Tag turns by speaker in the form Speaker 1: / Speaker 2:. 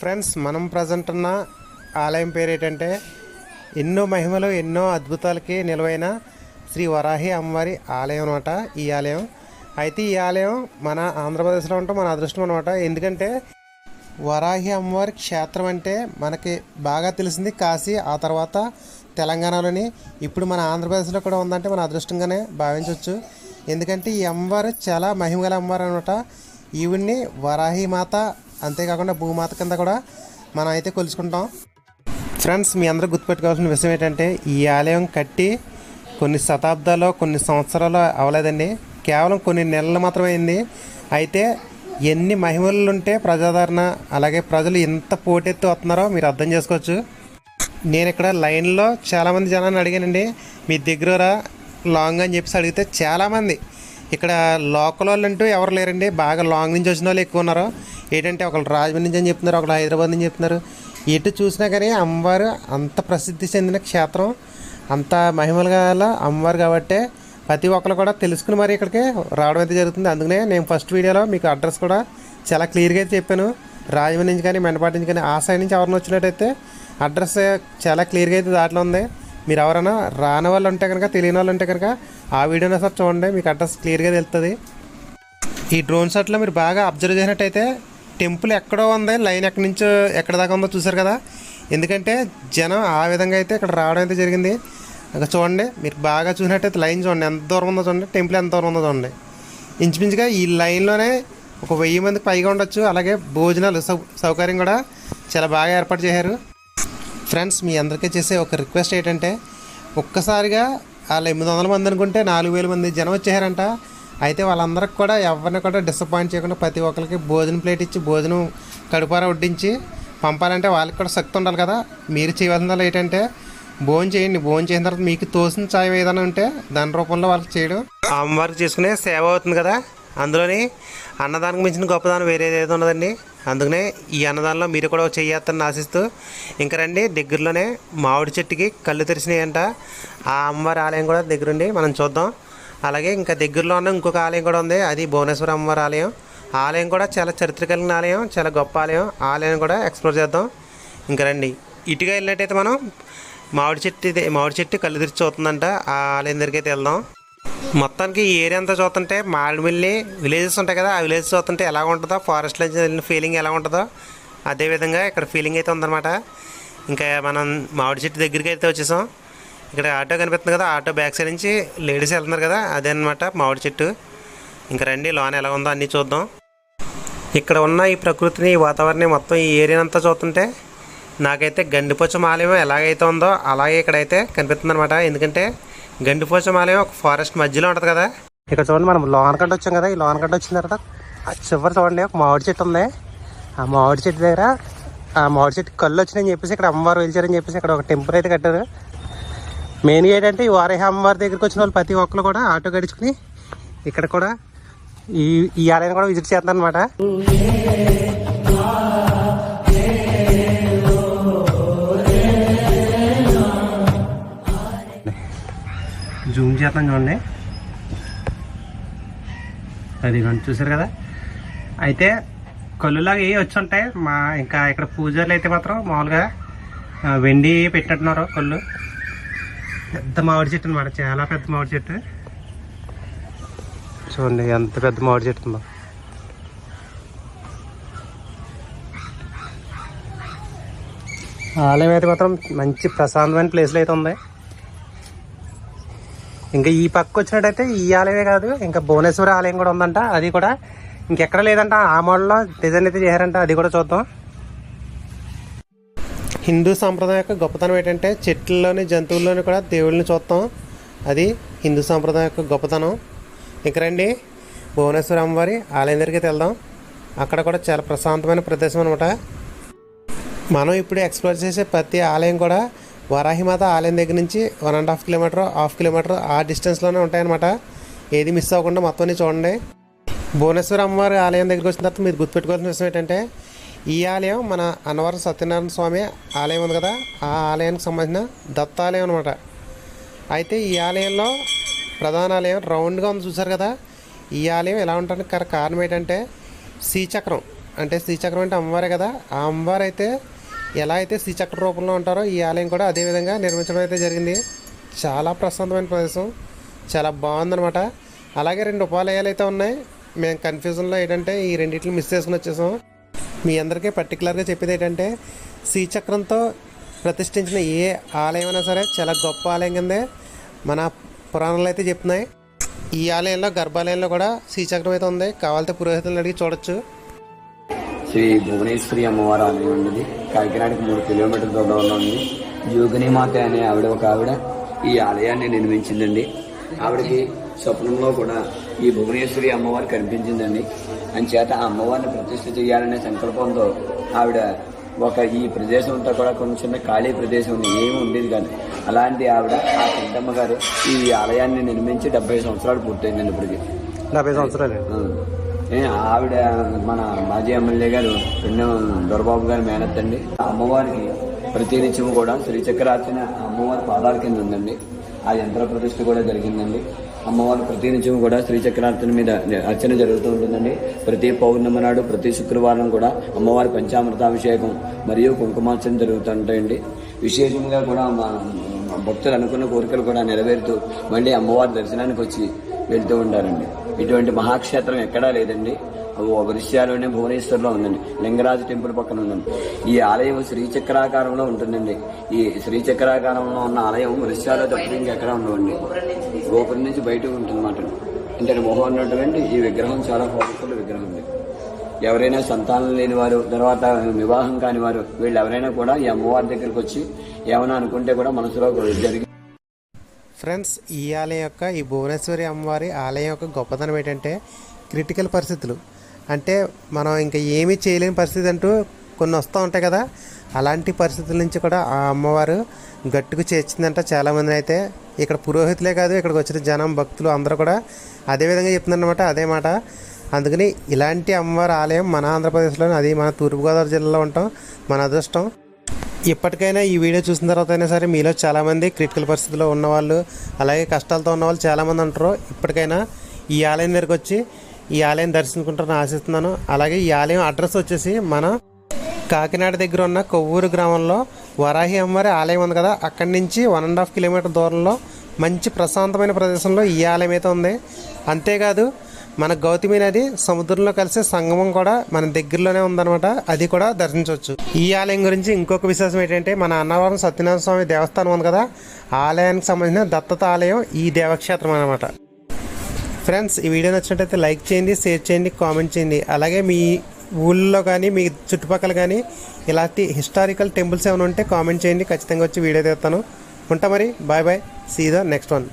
Speaker 1: Friends మనం present ఉన్న ఆలయం పేరు ఏంటంటే ఎన్నో మహిమలు ఎన్నో అద్భుతాలకి నిలవైన శ్రీ వరాహి అమ్మవారి ఆలయం అనమాట ఈ ఆలయం. అయితే ఈ ఆలయం మన ఆంధ్రప్రదేశ్లో ఉంటాం మన అదృష్టం అనమాట ఎందుకంటే వరాహి అమ్మవారి క్షేత్రం అంటే మనకి బాగా తెలిసింది కాశీ ఆ తర్వాత తెలంగాణలోని ఇప్పుడు మన ఆంధ్రప్రదేశ్లో కూడా ఉందంటే మన అదృష్టంగానే భావించవచ్చు. ఎందుకంటే ఈ అమ్మవారు చాలా మహిమగల అమ్మవారు అనమాట ఈవిడ్ని వరాహి మాత అంతేకాకుండా భూమాత కింద కూడా మనం అయితే కొలుచుకుంటాం. ఫ్రెండ్స్ మీ అందరూ గుర్తుపెట్టుకోవాల్సిన విషయం ఏంటంటే ఈ ఆలయం కట్టి కొన్ని శతాబ్దాలు కొన్ని సంవత్సరాలు అవ్వలేదండి. కేవలం కొన్ని నెలలు మాత్రమే అయింది. అయితే ఎన్ని మహిమలు ఉంటే ప్రజాదరణ అలాగే ప్రజలు ఎంత పోటెత్తి వస్తున్నారో మీరు అర్థం చేసుకోవచ్చు. నేను ఇక్కడ లైన్లో చాలామంది జనాన్ని అడిగానండి. మీ దగ్గర లాంగ్ అని చెప్పేసి అడిగితే చాలామంది. ఇక్కడ లోకల్ వాళ్ళు అంటూ ఎవరు లేరండి. బాగా లాంగ్ నుంచి వచ్చిన వాళ్ళు ఎక్కువ ఉన్నారు. ఏంటంటే ఒకళ్ళు రాజమండ్రి నుంచి అని చెప్తున్నారు ఒకళ్ళు హైదరాబాద్ నుంచి చెప్తున్నారు. ఎటు చూసినా కానీ అమ్మవారు అంత ప్రసిద్ధి చెందిన క్షేత్రం అంత మహిమలు గల అమ్మవారు కాబట్టి ప్రతి ఒక్కరు కూడా తెలుసుకుని మరి ఇక్కడికి రావడం అయితే జరుగుతుంది. అందుకనే నేను ఫస్ట్ వీడియోలో మీకు అడ్రస్ కూడా చాలా క్లియర్గా అయితే చెప్పాను. రాజమండ్రి నుంచి కానీ మెండపాటి నుంచి కానీ ఆ సైడ్ నుంచి ఎవరైనా వచ్చినట్టయితే అడ్రస్ చాలా క్లియర్గా అయితే దాంట్లో ఉంది. మీరు ఎవరైనా రాని వాళ్ళు ఉంటే కనుక తెలియని వాళ్ళు ఉంటే కనుక ఆ వీడియోని సార్ చూడండి. మీకు అడ్రస్ క్లియర్గా తెలుస్తుంది ఈ డ్రోన్ షాట్లో మీరు బాగా అబ్జర్వ్ చేసినట్టయితే టెంపుల్ ఎక్కడో ఉంది లైన్ ఎక్కడి నుంచో ఎక్కడ దాకా ఉందో చూసారు కదా. ఎందుకంటే జనం ఆ విధంగా అయితే ఇక్కడ రావడం అయితే జరిగింది. అక్కడ చూడండి మీరు బాగా చూసినట్టయితే లైన్ చూడండి ఎంత దూరం ఉందో చూడండి టెంపుల్ ఎంత దూరం ఉందో చూడండి. ఇంచుమించుగా ఈ లైన్లోనే ఒక వెయ్యి మందికి పైగా ఉండొచ్చు. అలాగే భోజనాలు సౌ సౌకర్యం కూడా చాలా బాగా ఏర్పాటు చేశారు. ఫ్రెండ్స్ మీ అందరికీ చేసే ఒక రిక్వెస్ట్ ఏంటంటే ఒక్కసారిగా వాళ్ళు ఎనిమిది వందల మంది అనుకుంటే నాలుగు వేల మంది జనం వచ్చేసారంట. అయితే వాళ్ళందరికి కూడా ఎవరిని కూడా డిసప్పాయింట్ చేయకుండా ప్రతి ఒక్కరికి భోజనం ప్లేట్ ఇచ్చి భోజనం కడుపార వడ్డించి పంపాలంటే వాళ్ళకి కూడా శక్తి ఉండాలి కదా. మీరు చేయవలసింది ఏంటంటే భోజనం చేయండి. భోజనం చేసిన తర్వాత మీకు తోసిన చాయం ఏదైనా ఉంటే దాని రూపంలో వాళ్ళకి చేయడం. ఆ అమ్మవారికి చేసుకునే సేవ అవుతుంది కదా. అందులోని అన్నదానికి మించిన గొప్పదానం వేరేది ఏదో ఉన్నదండి. అందుకనే ఈ అన్నదానంలో మీరు కూడా చేయాలని ఆశిస్తూ ఇంకా రండి. దగ్గరలోనే మామిడి చెట్టుకి కళ్ళు తెరిచినాయంట. ఆ అమ్మవారి ఆలయం కూడా దగ్గరుండి మనం చూద్దాం. అలాగే ఇంకా దగ్గరలో ఉన్న ఇంకొక ఆలయం కూడా ఉంది. అది భువనేశ్వర అమ్మవారి ఆలయం. ఆలయం కూడా చాలా చరిత్ర కలిగిన ఆలయం చాలా గొప్ప ఆలయం. ఆలయం కూడా ఎక్స్ప్లోర్ చేద్దాం. ఇంకా రండి. ఇటుగా వెళ్ళినట్టయితే మనం మామిడి చెట్టు ఇది మామిడి చెట్టు కళ్ళు తెరిచి చూస్తుందంట. ఆ ఆలయం దగ్గరికి అయితే వెళ్దాం. మొత్తానికి ఈ ఏరియా అంతా చూస్తుంటే మామిడిమిల్లి విలేజెస్ ఉంటాయి కదా ఆ విలేజెస్ చూస్తుంటే ఎలా ఉంటుందో ఫారెస్ట్లో వెళ్ళిన ఫీలింగ్ ఎలా ఉంటుందో అదేవిధంగా ఇక్కడ ఫీలింగ్ అయితే ఉందన్నమాట. ఇంకా మనం మామిడి చెట్టు దగ్గరికి అయితే వచ్చేసాం. ఇక్కడ ఆటో కనిపిస్తుంది కదా ఆటో బ్యాక్ సైడ్ నుంచి లేడీస్ వెళ్తున్నారు కదా అదే అనమాట మామిడి చెట్టు. ఇంకా రండి లోన ఎలా ఉందో అన్నీ చూద్దాం. ఇక్కడ ఉన్న ఈ ప్రకృతిని ఈ వాతావరణం మొత్తం ఈ ఏరియా అంతా చూస్తుంటే నాకైతే గండిపోచం ఆలయం ఎలాగైతే ఉందో అలాగే ఇక్కడైతే కనిపిస్తుంది అనమాట ఎందుకంటే గండిపోచం ఆలయం ఒక ఫారెస్ట్ మధ్యలో ఉంటుంది కదా. ఇక్కడ చూడండి మనం లోన కట్ట వచ్చాం కదా ఈ లోన కట్ట వచ్చిన తర్వాత ఆ చివరి చూడండి ఒక మామిడి చెట్టు ఉంది. ఆ మామిడి చెట్టు దగ్గర ఆ మామిడి చెట్టు కళ్ళు వచ్చినాయని చెప్పేసి ఇక్కడ అమ్మవారు వెలిచారని చెప్పేసి ఇక్కడ ఒక టెంపుల్ అయితే కట్టారు. మెయిన్గా ఏంటంటే ఈ వారాహి అమ్మవారి దగ్గరికి వచ్చిన వాళ్ళు ప్రతి ఒక్కరు కూడా ఆటో గడుచుకుని ఇక్కడ కూడా ఈ ఈ ఆలయం కూడా విజిట్ చేస్తాను అనమాట జూమ్ చేస్తాను చూడండి. అది చూసారు కదా? అయితే కళ్ళులాగా ఏ వచ్చి ఉంటాయి. మా ఇంకా ఇక్కడ పూజలు అయితే మాత్రం మామూలుగా వెండి పెట్టినట్టున్నారు కళ్ళు. పెద్ద మామిడి చెట్టు అనమాట చాలా పెద్ద మామిడి చెట్టు. చూడండి ఎంత పెద్ద మామిడి చెట్టు ఉందో. ఆలయం అయితే మాత్రం మంచి ప్రశాంతమైన ప్లేస్లో అయితే ఉంది. ఇంకా ఈ పక్క వచ్చినట్టయితే ఈ ఆలయమే కాదు ఇంకా భువనేశ్వర ఆలయం కూడా ఉందంట. అది కూడా ఇంకెక్కడ లేదంట. ఆ మోడల్లో డిజైన్ అయితే చేశారంట. అది కూడా చూద్దాం. హిందూ సాంప్రదాయం యొక్క గొప్పతనం ఏంటంటే చెట్లలోని జంతువుల్లోని కూడా దేవుళ్ళని చూస్తాం. అది హిందూ సాంప్రదాయం యొక్క గొప్పతనం. ఇంకా రండి భువనేశ్వర అమ్మవారి ఆలయం దగ్గరికి వెళ్దాం. అక్కడ కూడా చాలా ప్రశాంతమైన ప్రదేశం అనమాట మనం ఇప్పుడు ఎక్స్ప్లోర్ చేసే ప్రతి ఆలయం కూడా వరాహిమాత ఆలయం దగ్గర నుంచి one and half kilometer half kilometer ఆ డిస్టెన్స్లోనే ఉంటాయన్నమాట. ఏది మిస్ అవ్వకుండా మొత్తం అన్ని చూడండి. భువనేశ్వర అమ్మవారి ఆలయం దగ్గరికి వచ్చిన తర్వాత మీరు గుర్తుపెట్టుకోవాల్సిన విషయం ఏంటంటే ఈ ఆలయం మన అన్నవరం సత్యనారాయణ స్వామి ఆలయం ఉంది కదా ఆ ఆలయానికి సంబంధించిన దత్తాలయం అనమాట అయితే ఈ ఆలయంలో ప్రధాన ఆలయం రౌండ్గా ఉంది చూసారు కదా. ఈ ఆలయం ఎలా ఉండడానికి గల కారణం ఏంటంటే శ్రీచక్రం. అంటే శ్రీచక్రం అంటే అమ్మవారే కదా. ఆ అమ్మవారు అయితే ఎలా అయితే శ్రీచక్ర రూపంలో ఉంటారో ఈ ఆలయం కూడా అదే విధంగా నిర్మించడం అయితే జరిగింది. చాలా ప్రశాంతమైన ప్రదేశం. చాలా బాగుందనమాట అలాగే రెండు ఉపాలయాలు అయితే ఉన్నాయి. మేము కన్ఫ్యూజన్లో ఏంటంటే ఈ రెండింటిని మిస్ చేసుకుని వచ్చేసాం. మీ అందరికీ పర్టికులర్గా చెప్పేది ఏంటంటే శ్రీచక్రంతో ప్రతిష్ఠించిన ఏ ఆలయం అయినా సరే చాలా గొప్ప ఆలయం కిందే మన పురాణాలు అయితే చెప్తున్నాయి. ఈ ఆలయంలో గర్భాలయంలో కూడా శ్రీచక్రం అయితే ఉంది. కావాలంటే పురోహితులను అడిగి చూడొచ్చు.
Speaker 2: శ్రీ భువనేశ్వరి అమ్మవారు ఆలయం ఉన్నది. కాకినాడకి మూడు కిలోమీటర్ల దూరంలో ఉంది. యోగిని మాత అనే ఆవిడ ఒక ఆవిడ ఈ ఆలయాన్ని నిర్మించిందండి. ఆవిడకి స్వప్నంలో కూడా ఈ భువనేశ్వరి అమ్మవారు కనిపించిందండి. అంచేత ఆ అమ్మవారిని ప్రతిష్ఠ చేయాలనే సంకల్పంతో ఆవిడ ఒక ఈ ప్రదేశం అంతా కూడా కొంచెం ఖాళీ ప్రదేశం ఉంది ఏమి ఉండేది కాదు. అలాంటి ఆవిడ ఆ పెద్దమ్మ గారు ఈ ఆలయాన్ని నిర్మించి డెబ్బై సంవత్సరాలు పూర్తయిందండి ఇప్పటికి.
Speaker 1: డెబ్బై సంవత్సరాలు.
Speaker 2: ఆవిడ మన మాజీ ఎమ్మెల్యే గారు రెండు దొరబాబు గారు మేనత్ అండి ఆ అమ్మవారికి ప్రతినిత్యం కూడా శ్రీచక్రార్చన అమ్మవారి పాదాల కింద ఉందండి. ఆ యంత్ర ప్రతిష్ఠ కూడా జరిగిందండి. అమ్మవారు ప్రతినిత్యం కూడా శ్రీ శ్రీచక్రార్చన మీద అర్చన జరుగుతూ ఉంటుందండి. ప్రతి పౌర్ణమి నాడు ప్రతి శుక్రవారం కూడా అమ్మవారి పంచామృతాభిషేకం మరియు కుంకుమార్చన జరుగుతుంటాయండి. విశేషంగా కూడా మా భక్తులు అనుకున్న కోరికలు కూడా నెరవేరుతూ మళ్ళీ అమ్మవారి దర్శనానికి వచ్చి వెళ్తూ ఉంటారండి ఇటువంటి మహాక్షేత్రం ఎక్కడా లేదండి. వృష్యాలోనే భువనేశ్వర్లో ఉందండి. లింగరాజు టెంపుల్ పక్కన ఉందండి. ఈ ఆలయం శ్రీచక్రాకారంలో ఉంటుందండి. ఈ శ్రీచక్రాకారంలో ఉన్న ఆలయం వృష్యాలో తప్ప ఇంకెక్కడ ఉండవండి. గోపురం నుంచి బయటకు ఉంటుందన్నమాట అంటే మొహం ఉన్నటువంటి ఈ విగ్రహం చాలా పవర్ఫుల్ విగ్రహం అండి. ఎవరైనా సంతానం లేని వారు తర్వాత వివాహం కాని వారు వీళ్ళు ఎవరైనా కూడా ఈ అమ్మవారి దగ్గరికి వచ్చి ఏమైనా అనుకుంటే కూడా మనసులో జరిగి
Speaker 1: ఫ్రెండ్స్ ఈ ఆలయం యొక్క ఈ భువనేశ్వరి అమ్మవారి ఆలయం యొక్క గొప్పతనం ఏంటంటే క్రిటికల్ పరిస్థితులు. అంటే మనం ఇంకా ఏమీ చేయలేని పరిస్థితి అంటూ కొన్ని వస్తూ ఉంటాయి కదా. అలాంటి పరిస్థితుల నుంచి కూడా ఆ అమ్మవారు గట్టుకు చేర్చిందంట చాలామందిని అయితే. ఇక్కడ పురోహితులే కాదు ఇక్కడికి వచ్చిన జనం భక్తులు అందరూ కూడా అదే విధంగా చెప్తున్నారనమాట అదే మాట. అందుకని ఇలాంటి అమ్మవారి ఆలయం మన ఆంధ్రప్రదేశ్లోని అది మన తూర్పుగోదావరి జిల్లాలో ఉంటాం మన అదృష్టం. ఇప్పటికైనా ఈ వీడియో చూసిన తర్వాత అయినా సరే మీలో చాలామంది క్రిటికల్ పరిస్థితిలో ఉన్నవాళ్ళు అలాగే కష్టాలతో ఉన్నవాళ్ళు చాలామంది ఉంటారు. ఇప్పటికైనా ఈ ఆలయం దగ్గరికి వచ్చి ఈ ఆలయం దర్శించుకుంటారని ఆశిస్తున్నాను. అలాగే ఈ ఆలయం అడ్రస్ వచ్చేసి మన కాకినాడ దగ్గర ఉన్న కొవ్వూరు గ్రామంలో వరాహి అమ్మవారి ఆలయం ఉంది కదా. అక్కడి నుంచి వన్ అండ్ హాఫ్ కిలోమీటర్ దూరంలో మంచి ప్రశాంతమైన ప్రదేశంలో ఈ ఆలయం అయితే ఉంది. అంతేకాదు మన గౌతమి నది సముద్రంలో కలిసే సంగమం కూడా మన దగ్గరలోనే ఉందన్నమాట. అది కూడా దర్శించవచ్చు. ఈ ఆలయం గురించి ఇంకొక విశేషం ఏంటంటే మన అన్నవరం సత్యనారాయణ స్వామి దేవస్థానం ఉంది కదా. ఆలయానికి సంబంధించిన దత్తత ఆలయం ఈ దేవక్షేత్రం అనమాట ఫ్రెండ్స్ ఈ వీడియో నచ్చినట్టయితే లైక్ చేయండి షేర్ చేయండి కామెంట్ చేయండి. అలాగే మీ ఊళ్ళో కానీ మీ చుట్టుపక్కల కానీ ఇలాంటి హిస్టారికల్ టెంపుల్స్ ఏమైనా ఉంటే కామెంట్ చేయండి. ఖచ్చితంగా వచ్చి వీడియో తీస్తాను. ఉంటా మరి. Bye bye. See the next one